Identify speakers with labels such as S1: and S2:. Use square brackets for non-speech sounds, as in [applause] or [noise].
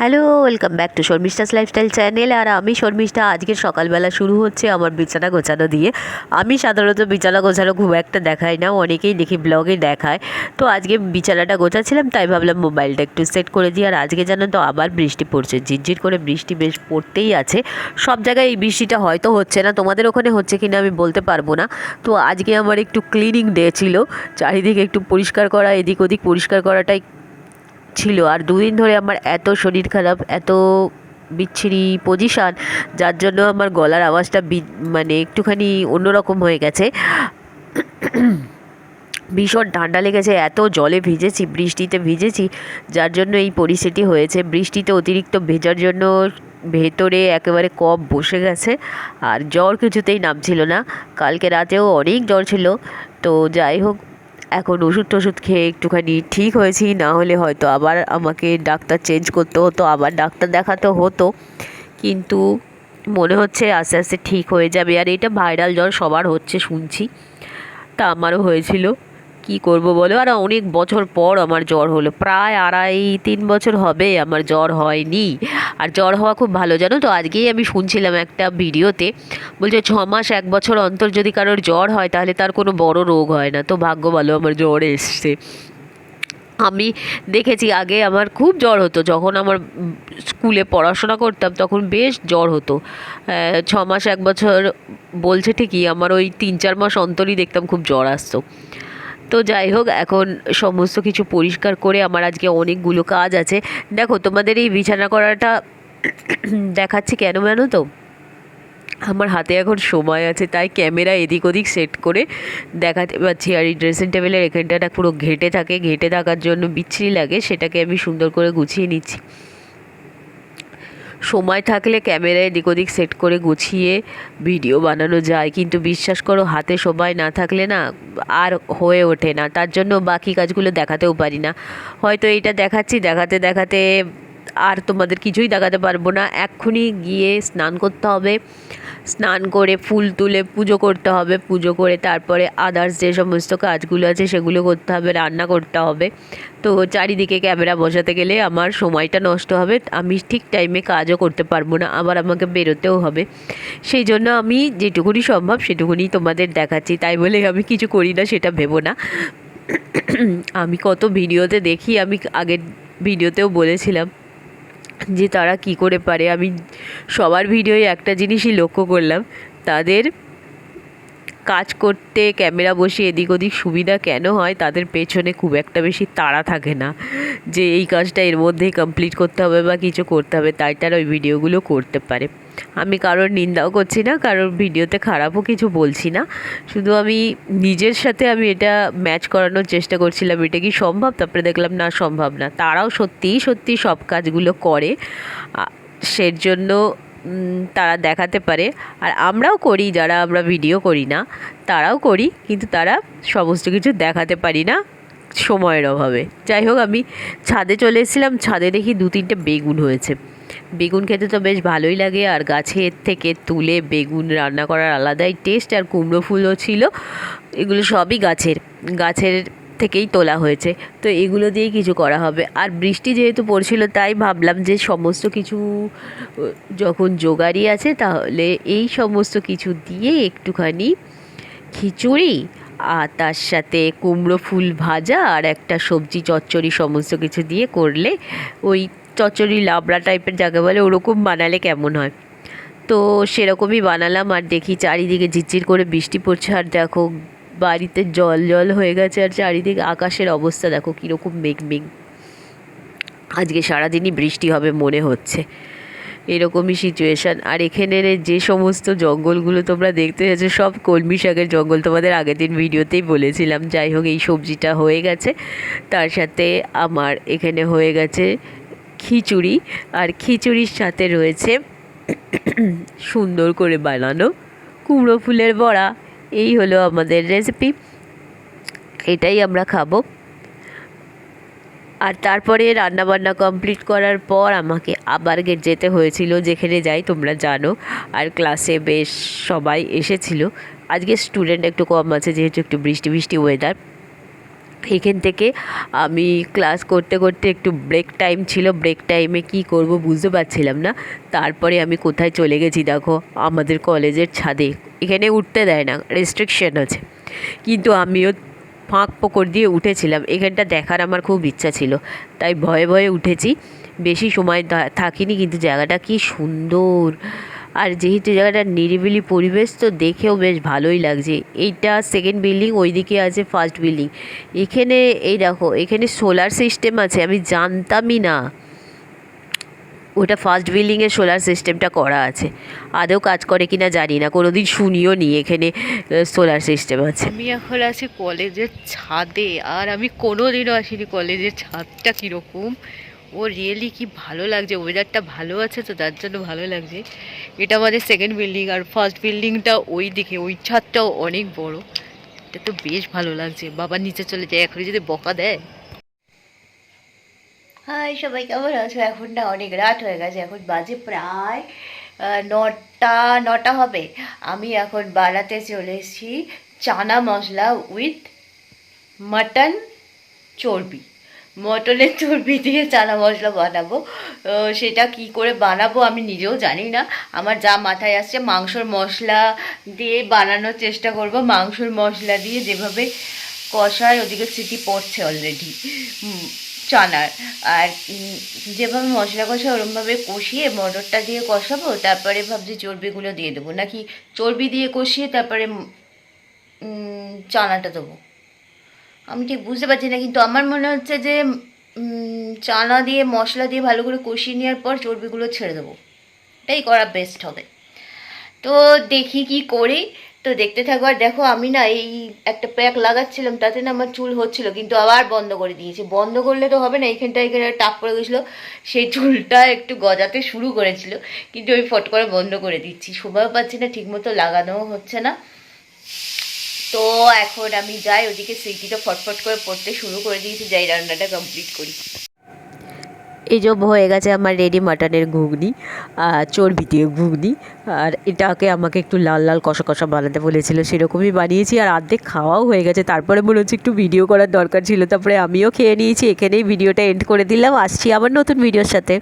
S1: Hello welcome back to Sharmistha's lifestyle channel আর আমি শর্মিষ্ঠা আজকে সকালবেলা শুরু হচ্ছে আমার বিছানা গোছানো দিয়ে। আমি সাধারণত বিছানা গোছানো খুব একটা দেখাই না, অনেকেই দেখি ব্লগে দেখায়। তো আজকে বিছানাটা গোছাচ্ছিলাম, তাই ভাবলাম মোবাইলটা একটু সেট করে দিই। আর আজকে জানো তো আবার বৃষ্টি পড়ছে, ঝিরঝির করে বৃষ্টি বেশ পড়তেই আছে। সব জায়গায় এই বৃষ্টিটা হয়তো হচ্ছে না, তোমাদের ওখানে হচ্ছে কিনা আমি বলতে পারব না। তো আজকে আমার একটু ক্লিনিং ডে ছিল, চারিদিকে একটু পরিষ্কার করা, এদিক ওদিক পরিষ্কার করাটাই ছিল। আর দুদিন ধরে আমার এত শরীর খারাপ, এত বিচ্ছিরি পজিশান যার জন্য আমার গলার আওয়াজটা মানে একটুখানি অন্যরকম হয়ে গেছে। ভীষণ ঠান্ডা লেগেছে, এত জলে ভিজেছি, বৃষ্টিতে ভিজেছি, যার জন্য এই পরিস্থিতি হয়েছে। বৃষ্টিতে অতিরিক্ত ভেজার জন্য ভেতরে একেবারে কফ বসে গেছে, আর জ্বর কিছুতেই নামছিল না। কালকে রাতেও অনেক জ্বর ছিল। তো যাই হোক এখন ওষুধ টষুধ খেয়ে একটুখানি ঠিক হয়েছি, না হলে হয়তো আবার আমাকে ডাক্তার চেঞ্জ করতে হতো, আবার ডাক্তার দেখাতে হতো। কিন্তু মনে হচ্ছে আস্তে আস্তে ঠিক হয়ে যাবে। আর এটা ভাইরাল জ্বর সবার হচ্ছে, শুনছি। তা আমারও হয়েছিল। কি করব বলো? আর অনেক বছর পর আমার জ্বর হলো। প্রায় আড়াই, তিন বছর হবে আমার জ্বর হয়নি। আর জ্বর হওয়া খুব ভালো, জানো তো? আজকেই আমি শুনছিলাম একটা ভিডিওতে, বলছে ছ মাস, এক বছর অন্তর যদি কারোর জ্বর হয়, তাহলে তার কোনো বড় রোগ হয় না। তো ভাগ্য ভালো, আমার জ্বর এসছে। আমি দেখেছি, আগে আমার খুব জ্বর হতো। যখন আমার স্কুলে পড়াশোনা করতাম, তখন বেশ জ্বর হতো। ছ মাস, এক বছর বলছে ঠিকই, আমার ওই তিন, চার মাস অন্তরই দেখতাম খুব জ্বর আসতো। তো যাই হোক, এখন সমস্ত কিছু পরিষ্কার করে আমার আজকে অনেকগুলো কাজ আছে। দেখো, তোমাদের এই বিছানা করাটা [clears throat] দেখাচ্ছি কেন জানো তো? আমার হাতে এখন সময় আছে, তাই ক্যামেরা এদিক ওদিক সেট করে দেখাতে পাচ্ছি। আর এই ড্রেসিং টেবিলের এখানটাটা পুরো ঘেটে থাকে। ঘেটে থাকার জন্য বিচ্ছিরি লাগে, সেটাকে আমি সুন্দর করে গুছিয়ে নিচ্ছি। সময় থাকলে ক্যামেরায় এদিক ওদিক সেট করে গুছিয়ে ভিডিও বানানো যায়। কিন্তু বিশ্বাস করো, হাতে সময় না থাকলে না আর হয়ে ওঠে না। তার জন্য বাকি কাজগুলো দেখাতেও পারি না। হয়তো এইটা দেখাচ্ছি, দেখাতে দেখাতে আর তোমাদের কিছুই দেখাতে পারব না। এক্ষুনি গিয়ে স্নান করতে হবে। স্নান করে ফুল তুলে পুজো করতে হবে। পুজো করে তারপরে আদার্স যে সমস্ত কাজগুলো আছে সেগুলো করতে হবে, রান্না করতে হবে। তো চারিদিকে ক্যামেরা বসাতে গেলে আমার সময়টা নষ্ট হবে। আমি ঠিক টাইমে কাজও করতে পারব না, আবার আমাকে বেরোতেও হবে। সেই জন্য আমি যেটুকুনি সম্ভব সেটুকুনি তোমাদের দেখাচ্ছি। তাই বলে আমি কিছু করি না, সেটা ভেবো না। আমি কত ভিডিওতে দেখি, আমি আগের ভিডিওতেও বলেছিলাম। যে তারা কী করে পারে আমি সবার ভিডিওয় একটা জিনিসই লক্ষ্য করলাম তাদের কাজ করতে, ক্যামেরা বসিয়ে এদিক ওদিক সুবিধা কেন হয়? তাদের পেছনে খুব একটা বেশি তাড়া থাকে না। যে এই কাজটা এর মধ্যেই কমপ্লিট করতে হবে বা কিছু করতে হবে, তাই তারা ওই ভিডিওগুলো করতে পারে। আমি কারোর নিন্দাও করছি না, কারোর ভিডিওতে খারাপও কিছু বলছি না। শুধু আমি নিজের সাথে আমি এটা ম্যাচ করানোর চেষ্টা করছিলাম, এটা কি সম্ভব? তারপরে দেখলাম, না, সম্ভব না। তারাও সত্যিই সত্যি সব কাজগুলো করে। সের জন্য তারা দেখাতে পারে। আর আমরাও করি, যারা আমরা ভিডিও করি না, তারাও করি, কিন্তু তারা সমস্ত কিছু দেখাতে পারি না সময়ের অভাবে। যাই হোক, আমি ছাদে চলে এসেছিলাম, ছাদে দেখি দু তিনটে বেগুন হয়েছে। বেগুন খেতে তো বেশ ভালোই লাগে, আর গাছের থেকে তুলে বেগুন রান্না করার আলাদাই টেস্ট আর কুমড়ো ফুলও ছিল। এগুলো সবই গাছের গাছের থেকেই তোলা হয়েছে। তো এগুলো দিয়েই কিছু করা হবে। আর বৃষ্টি যেহেতু পড়ছিল, তাই ভাবলাম যে সমস্ত কিছু যখন জোগাড়ি আছে, তাহলে এই সমস্ত কিছু দিয়ে একটুখানি খিচুড়ি আর তার সাথে কুমড়ো ফুল ভাজা আর একটা সবজি চচ্চড়ি সমস্ত কিছু দিয়ে করলে ওই চচ্চড়ি লাবড়া টাইপের যাকে বলে, ওরকম বানালে কেমন হয়। তো সেরকমই বানালাম আর দেখি চারিদিকে ঝিরঝির করে বৃষ্টি পড়ছে। আর দেখো বাড়িতে জল জল হয়ে গেছে আর চারিদিক আকাশের অবস্থা দেখো কীরকম মেঘ মেঘ। আজকে সারাদিনই বৃষ্টি হবে মনে হচ্ছে। এরকমই সিচুয়েশান আর এখানের যে সমস্ত জঙ্গলগুলো তোমরা দেখতে যাচ্ছ সব কলমি শাকের জঙ্গল। তোমাদের আগের দিন ভিডিওতেই বলেছিলাম, যাই হোক এই সবজিটা হয়ে গেছে। তার সাথে আমার এখানে হয়ে গেছে খিচুড়ি। আর খিচুড়ির সাথে রয়েছে সুন্দর করে বানানো কুমড়ো ফুলের বড়া। এই হলো আমাদের রেসিপি এটাই আমরা খাব। আর তারপরে রান্নাবান্না কমপ্লিট করার পর আমাকে আবার গে- যেতে হয়েছিল যেখানে যাই, তোমরা জানো। আর ক্লাসে বেশ সবাই এসেছিল। আজকে স্টুডেন্ট একটু কম আছে, যেহেতু একটু বৃষ্টি বৃষ্টি ওয়েদার
S2: এখান থেকে আমি ক্লাস করতে করতে একটু ব্রেক টাইম ছিল। ব্রেক টাইমে কী করব বুঝতে পারছিলাম না। তারপরে আমি কোথায় চলে গেছি দেখো, আমাদের কলেজের ছাদে। এখানে উঠতে দেয় না রেস্ট্রিকশন আছে। কিন্তু আমিও ফাঁক ফোকর দিয়ে উঠেছিলাম, এখানটা দেখার আমার খুব ইচ্ছা ছিল। তাই ভয়ে ভয়ে উঠেছি, বেশি সময় থাকিনি কিন্তু জায়গাটা কি সুন্দর। আর যেহেতু জায়গাটা নিরিবিলি পরিবেশ, তো দেখেও বেশ ভালোই লাগছে। এইটা সেকেন্ড বিল্ডিং ওইদিকে আছে ফার্স্ট বিল্ডিং এখানে, এই দেখো, এখানে সোলার সিস্টেম আছে, আমি জানতামই না। ওটা ফার্স্ট বিল্ডিংয়ে সোলার সিস্টেমটা করা আছে। আদৌ কাজ করে কিনা জানি না কোনো দিন শুনিও নি এখানে সোলার সিস্টেম আছে। আমি এখন আছি কলেজের ছাদে, আর আমি কোনো দিনও আসিনি কলেজের ছাদটা কীরকম। ও রিয়েলি কি ভালো লাগছে ওয়েদারটা ভালো আছে তো, তার জন্য ভালো লাগছে। এটা আমাদের সেকেন্ড বিল্ডিং আর ফার্স্ট বিল্ডিংটা ওই দিকে, ওই ছাদটাও অনেক বড়। এটা তো বেশ ভালো লাগছে। বাবা নিচে চলে যায়, এখনই যদি বকা দেয়। হাই, সবাই কেমন আছো? এখন না অনেক রাত হয়ে গেছে, এখন বাজে প্রায় নটা নটা হবে। আমি এখন বানাতে চলে চানা মশলা উইথ মাটন চর্বি। মটনের চর্বি দিয়ে চানা মশলা বানাবো। সেটা কি করে বানাবো আমি নিজেও জানি না। আমার যা মাথায় আসছে, মাংসর মশলা দিয়ে বানানোর চেষ্টা করব। মাংসর মশলা দিয়ে যেভাবে কষায় ওদিকে সিটি পড়ছে অলরেডি চানার। আর যেভাবে মশলা কষা ওরমভাবে কষিয়ে মটরটা দিয়ে কষাবো, তারপরে ভাবছি চর্বিগুলো দিয়ে দেবো। নাকি চর্বি দিয়ে কষিয়ে তারপরে চানাটা দেবো। আমি ঠিক বুঝতে পারছি না, কিন্তু আমার মনে হচ্ছে যে চানা দিয়ে, মশলা দিয়ে ভালো করে কষিয়ে নেওয়ার পর চর্বিগুলো ছেড়ে দেবো। এটাই করা বেস্ট হবে। তো দেখি কি করি। তো দেখতে থাকো, আর দেখো আমি না এই একটা প্যাক লাগাচ্ছিলাম, তাতে না আমার চুল হচ্ছিল, কিন্তু আবার বন্ধ করে দিয়েছি। বন্ধ করলে তো হবে না এইখানটা এখানে টাপ পড়ে গেছিল, সেই চুলটা একটু গজাতে শুরু করেছিল, কিন্তু আমি ফট করে বন্ধ করে দিচ্ছি। সময়ও পাচ্ছি না, ঠিকমতো লাগানোও হচ্ছে না। তো এখন আমি যাই, ওদিকে সিটিটা ফটফট করে পড়তে শুরু করে দিয়েছি, যাই রান্নাটা কমপ্লিট করি। এই যে হয়ে গেছে আমার রেডি মাটনের ঘুগনি চর্বি দিয়ে ঘুগনি। আর এটাকে আমাকে একটু লাল লাল কষা কষা বানাতে বলেছিল, সেরকমই বানিয়েছি আর অর্ধেক খাওয়াও হয়ে গেছে। তারপরে মনে হচ্ছে একটু ভিডিও করার দরকার ছিল, তারপরে আমিও খেয়ে নিয়েছি, এখানেই ভিডিওটা এন্ড করে দিলাম। আসছি আবার নতুন ভিডিওর সাথে।